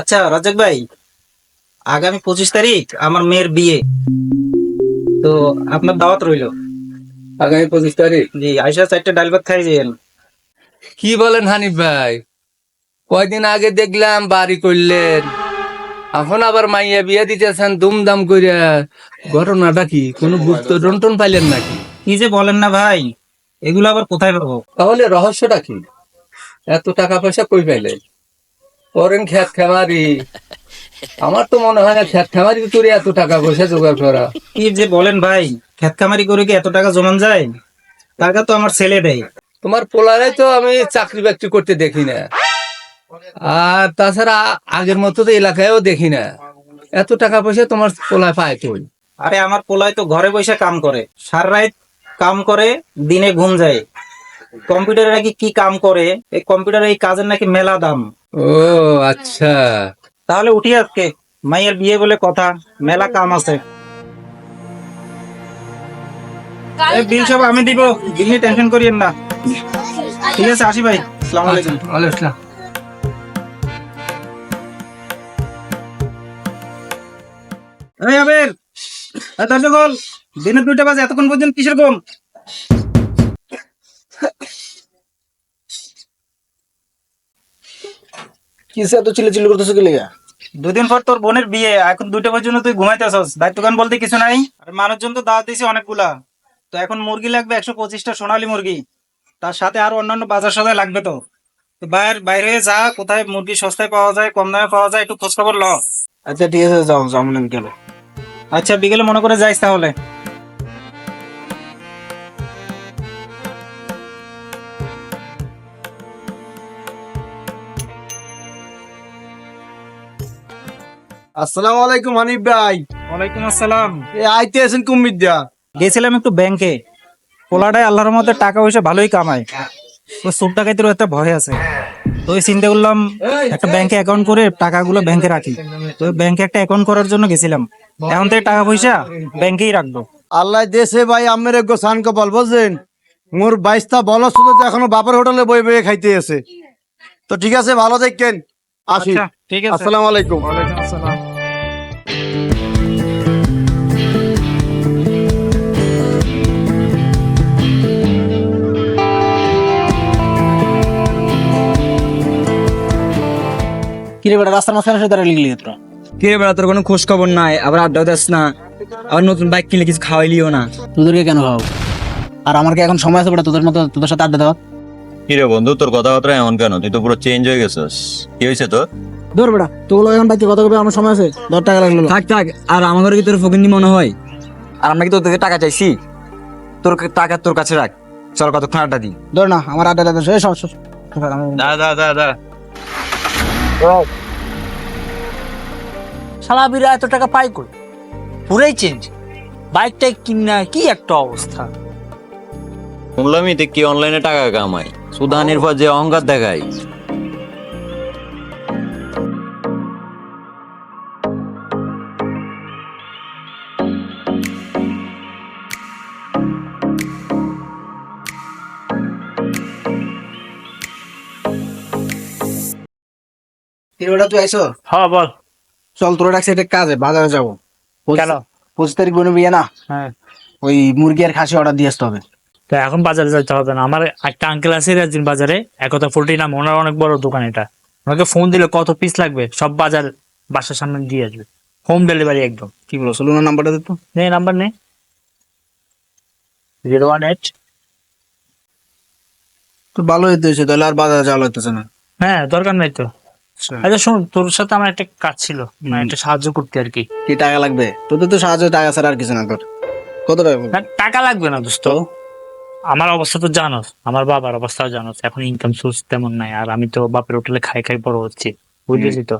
আচ্ছা রাজাক ভাই আগামী পঁচিশ তারিখ আমার মেয়ের বিয়ে। তো আপনার দাওয়াত রইল। আগামী পঁচিশ তারিখ? জি আইসা চারটে ডাল ভাত খাই যেন কি বলেন হানিফ ভাই? কয়দিন আগে দেখলাম বাড়ি করলেন। এখন আবার মাইয়া বিয়ে দিতেছেন দুমদাম করিয়া ঘটনাটা কি? কোনো গুপ্ত টন পাইলেন নাকি? কি যে বলেন না ভাই এগুলো আবার কোথায় পাবো? তাহলে রহস্যটা কি? এত টাকা পয়সা কই পাইলেন? করেন খ্যাত খামারি আমার তো মনে হয় না খ্যাত খামারি করে এত টাকা পয়সা জোগাড় করা। কি যে বলেন ভাই খেত খামারি করে কি এত টাকা জমান যায়? টাকা তো আমার ছেলে দেয় তোমার পোলারে তো আমি চাকরি বাকরি করতে দেখি না। আর তাছাড়া আগের মতো তো এলাকায়ও দেখি না। এত টাকা পয়সা তোমার পোলায় পায় কই? আরে আমার পোলায় তো ঘরে বসে কাম করে। সারা রাত কাম করে দিনে ঘুম যায়। কম্পিউটারে নাকি কি কাম করে? এই কম্পিউটারে এই কাজের নাকি মেলা দাম। ও আচ্ছা। তাহলে উঠি আজকে। মাইয়ের বিয়ে বলে কথা মেলা কাম আছে। এই বিল সব আমি দিব বিল নিয়ে টেনশন করিয়েন না। ঠিক আছে আসি ভাই। আসসালামু আলাইকুম। ওয়ালাইকুম আসসালাম। এই আবের এই দরজা খোল। দিনে দুইটা বাজে এতক্ষণ পর্যন্ত কিসের ঘুম? কিসে এত চিল্লা চিল্লি করতেছো কি লেগা? দুদিন পর তোর বোনের বিয়ে এখন দুইটা পর্যন্ত তুই বলতে কিছু নাই। আর মানুষজন তো দাওয়াত দিয়েছে অনেকগুলা। তো এখন মুরগি লাগবে একশো পঁচিশটা সোনালী মুরগি। তার সাথে আরও অন্যান্য বাজার সদায় লাগবে তো। তো বাইরে বাইরে যা কোথায় মুরগি সস্তায় পাওয়া যায় কম দামে পাওয়া যায় একটু খোঁজ খবর ল। আচ্ছা ঠিক আছে যাও যাও গেল। আচ্ছা বিকেলে মনে করে যাইস তাহলে। আসসালামু আলাইকুম হানিফ ভাই। ওয়ালাইকুম আসসালাম। এ আইতে আছেন কুমির দিয়া? গেছিলাম একটু ব্যাংকে পোলাটায় আল্লাহর মধ্যে টাকা পয়সা ভালোই কামায়। ওই সুদ টাকাইতেও একটা ভয় আছে। তো ওই চিন্তা করলাম একটা ব্যাংকে অ্যাকাউন্ট করে টাকাগুলো ব্যাংকে রাখি। তো ব্যাংকে একটা অ্যাকাউন্ট করার জন্য গেছিলাম। এখন থেকে টাকা পয়সা ব্যাংকেই রাখব। আল্লাহ দেশে ভাই আমের এক সান কপাল বুঝছেন? মোর বাইশটা বল শুধু তো এখনও বাপের হোটেলে বই বই খাইতে আছে। তো ঠিক আছে ভালো দেখেন আসি। আচ্ছা ঠিক আছে। আসসালামু আলাইকুম। ওয়ালাইকুম আসসালাম। কিরে বেটা রাস্তার মাঝখানে এসে দাঁড়িয়ে লিখলি তোরা কে বেড়া তোর কোনো খোঁজ খবর নাই আবার আড্ডা দাস না আবার নতুন বাইক কিনলে কিছু খাওয়াইলিও না তোদেরকে কেন খাও আর আমার কি এখন সময় আছে বেটা তোদের মতো তোদের সাথে আড্ডা দেওয়া কিরে বন্ধু তোর কথাবার্তা এমন কেন তুই তো পুরো চেঞ্জ হয়ে গেছিস কি হয়েছে তোর ধর বেটা তোগুলো এখন বাইতে কথা কবে আমার সময় আছে দশ টাকা লাগল থাক থাক আর আমার কি তোর ফকিন্দি মনে হয় আর আমরা কি তোর থেকে টাকা চাইছি তোর টাকা তোর কাছে রাখ চল কতক্ষণ আড্ডা দিই ধর না আমার আড্ডা দাদা শেষ সব সব দা দা দা দা শালা বিরা এত টাকা পাই কই? পুরাই চেঞ্জ বাইকটাই কিনা কি একটা অবস্থা? শুনলামই এতে কি অনলাইনে টাকা কামাই সুদানির পর যে অহংকার দেখাই তুই হ্যাঁ বল। চল তোরা ডাকছে একটা কাজে বাজারে যাব। কেন? পঁচিশ তারিখ বোনের বিয়ে না? হ্যাঁ। ওই মুরগি আর খাসি অর্ডার দিয়ে আসতে হবে। তো এখন বাজারে যেতে হবে না। আমার একটা আঙ্কেল আছে একদিন বাজারে। একতা পোল্ট্রি নাম ওনার অনেক বড় দোকান এটা। ওনাকে ফোন দিলে কত পিস লাগবে? সব বাজার বাসার সামনে দিয়ে আসবে। হোম ডেলিভারি একদম। কি বলো সোলুনার নাম্বারটা দিত। নে নাম্বার নে। জিরো ওয়ান এইট তো ভালো হইতে হয়েছে তাহলে আর বাজারে যাওয়া লাগতেছে না। হ্যাঁ দরকার নাই তো। আচ্ছা। শোন তোর সাথে আমার একটা কাজ ছিল। মানে একটা সাহায্য করতে আর কি। কি টাকা লাগবে? তোদের তো সাহায্য টাকা ছাড়া আর কিছু না তোর। কত টাকা টাকা লাগবে না দোস্ত। আমার অবস্থা তো জানোস। আমার বাবার অবস্থাও জানোস। এখন ইনকাম সোর্স তেমন নাই। আর আমি তো বাপের হোটেলে খাই খাই বড় হচ্ছি। বুঝেছি তো?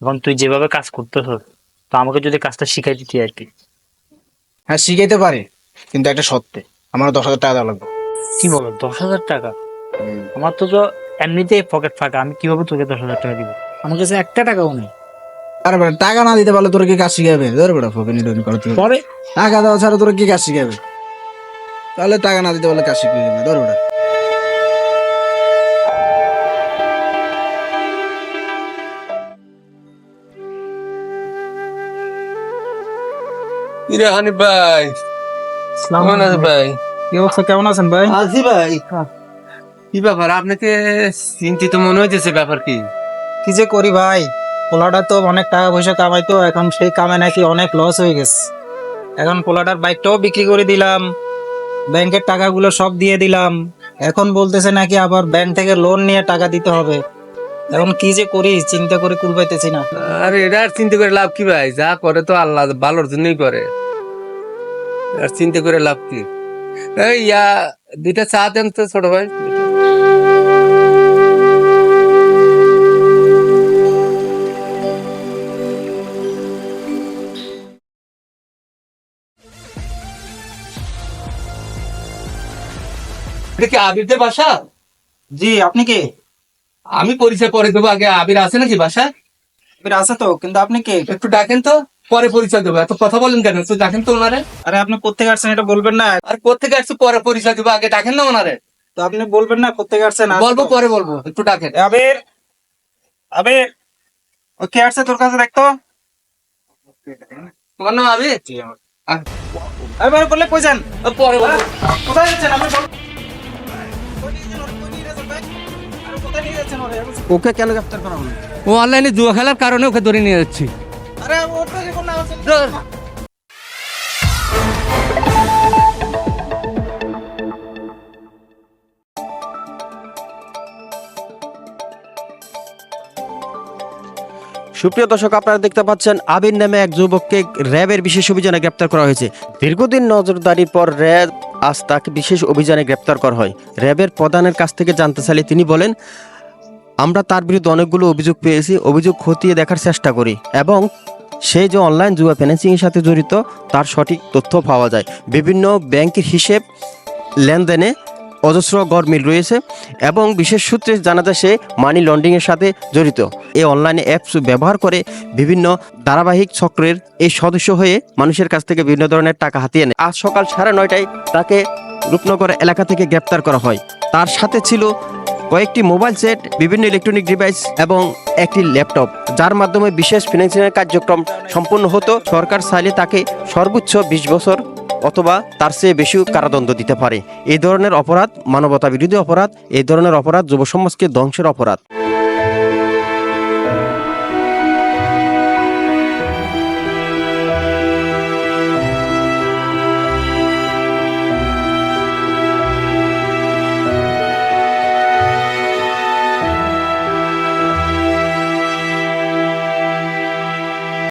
এখন তুই যেভাবে কাজ করতে করতেছ তো আমাকে যদি কাজটা শিখাই দিতি আর কি। হ্যাঁ শিখাইতে পারে। কিন্তু একটা সত্যি আমার দশ হাজার টাকা দেওয়া লাগবে। কি বলো দশ হাজার টাকা? আমার তো তো এমনিতেই পকেট ফাঁকা আমি কীভাবে তোকে দশ হাজার টাকা দিব? আমার কাছে একটা টাকাও নেই। আরে টাকা না দিতে পারলে তোর কি কাজ শিখাবে? ধর করে তুই পরে? টাকা ছাড়া তোর কি কাজ শিখাবে? তাহলে টাকা না দিতে পারলে কাজ শিখিয়ে দেবে ধর ইরে হানি ভাই? কেমন ভাই? কি অবস্থা? কেমন আছেন ভাই? আছি ভাই। হ্যাঁ। কি ব্যাপার? আপনাকে চিন্তিত মনে হইতেছে ব্যাপার কি? কি যে করি ভাই? পোলাটা তো অনেক টাকা পয়সা কামাইতো এখন সেই কামে নাকি অনেক লস হয়ে গেছে। এখন পোলাটার বাইকটাও বিক্রি করে দিলাম ব্যাংকের টাকাগুলো সব দিয়ে দিলাম। এখন বলতেছে নাকি আবার ব্যাংক থেকে লোন নিয়ে টাকা দিতে হবে। এখন কি যে করি চিন্তা করে কুল পাইতেছি না। আরে এটা আর চিন্তা করে লাভ কি ভাই? যা করে তো আল্লাহ ভালোর জন্যই করে। আর চিন্তা করে লাভ কি? এই ইয়া দুইটা চা দেন তো ছোট ভাই। এটা কি আবিরদের বাসা? জি আপনি কি? আমি পরিচয় পরে দেবো আগে আবির আছে নাকি বাসা আবির আছে তো কিন্তু আপনি কে? একটু ডাকেন তো পরে পরিচয় দেবো। এত কথা বলেন কেন? একটু ডাকেন তো ওনারে। আরে আপনি কোথেকে আসছেন এটা বলবেন না। আর কোথেকে আসছে পরে পরিচয় দেবো আগে ডাকেন না ওনারে। তো আপনি বলবেন না কোথেকে আসছেন বলব পরে বলব একটু ডাকেন। আবির আবির ও কে আসছে তোর কাছে দেখতো? তোমার নাম আবির? আরে ভাই বললে কই যান? পরে বলব। কোথায় যাচ্ছেন আপনি? ওকে কেন গ্রেফতার করা হলো? ও অনলাইনে জুয়া খেলার কারণে ওকে ধরে নিয়ে যাচ্ছি। আরে ওর তো জীবন না আছে। সুপ্রিয় দর্শক আপনারা দেখতে পাচ্ছেন আবির নামে এক যুবককে র্যাবের বিশেষ অভিযানে গ্রেপ্তার করা হয়েছে। দীর্ঘদিন নজরদারির পর র্যাব আজ তাকে বিশেষ অভিযানে গ্রেপ্তার করা হয়। র্যাবের প্রধানের কাছ থেকে জানতে চাইলে তিনি বলেন আমরা তার বিরুদ্ধে অনেকগুলো অভিযোগ পেয়েছি, অভিযোগ খতিয়ে দেখার চেষ্টা করি এবং সে যে অনলাইন জুয়া ফিন্যান্সিংয়ের সাথে জড়িত, তার সঠিক তথ্য পাওয়া যায়। বিভিন্ন ব্যাংকের হিসেব, লেনদেনে অজস্র গড় মিল রয়েছে এবং বিশেষ সূত্রে জানা যায় সে মানি লন্ডারিংয়ের সাথে জড়িত। এই অনলাইনে অ্যাপস ব্যবহার করে বিভিন্ন ধারাবাহিক চক্রের এই সদস্য হয়ে মানুষের কাছ থেকে বিভিন্ন ধরনের টাকা হাতিয়ে নেয়। আজ সকাল সাড়ে নয়টায় তাকে রূপনগর এলাকা থেকে গ্রেপ্তার করা হয়। তার সাথে ছিল কয়েকটি মোবাইল সেট, বিভিন্ন ইলেকট্রনিক ডিভাইস এবং একটি ল্যাপটপ যার মাধ্যমে বিশেষ ফিনান্সিয়াল কার্যক্রম সম্পন্ন হতো। সরকার চাইলে তাকে সর্বোচ্চ বিশ বছর অথবা তার চেয়ে বেশি কারাদণ্ড দিতে পারে। এই ধরনের অপরাধ মানবতা বিরোধী অপরাধ, এই ধরনের অপরাধ যুব সমাজকে ধ্বংসের অপরাধ।